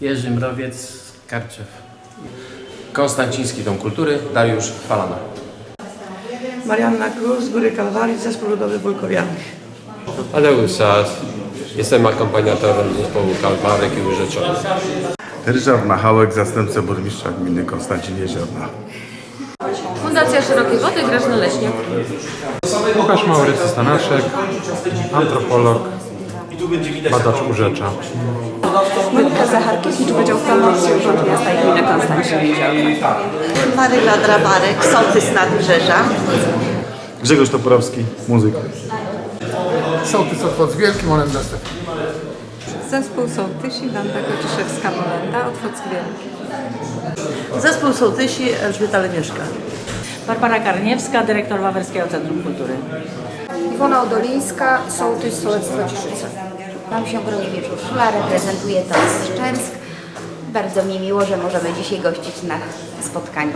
Jerzy Mrowiec, Karczew. Konstanciński Dom Kultury, Dariusz Falana. Marianna Król z Góry Kalwarii, Zespół Ludowy Wólkowiany. Adeusz Sas. Jestem akompaniatorem zespołu Kalwarek i Urzeczonych. Ryszard Machałek, zastępca burmistrza gminy Konstancin Jeziorna. Fundacja Szerokie Wody, Grażna Leśniak. Łukasz Maurycy Stanaszek, antropolog, badacz urzecza. Monika Zacharkiewicz, Wydział Promocji Urzędu Miasta i Gminy Konstancin. Maryla Drabarek, sołtys Nadbrzeża. Grzegorz Toporowski, muzyk. Sołtys Otwoc Wielki, Monem Zastęp. Zespół Sołtysi, Wanda Kociszewska-Molenda, Otwock Wielki. Zespół sołtysi Elżbieta Lemieszka. Barbara Karniewska, dyrektor Wawerskiego Centrum Kultury. Iwona Odolińska, Sołtys Sołectwo Ciszyce. Mam się Broniewicz Urszula, reprezentuję TOS Szczęsk. Bardzo mi miło, że możemy dzisiaj gościć na spotkaniu.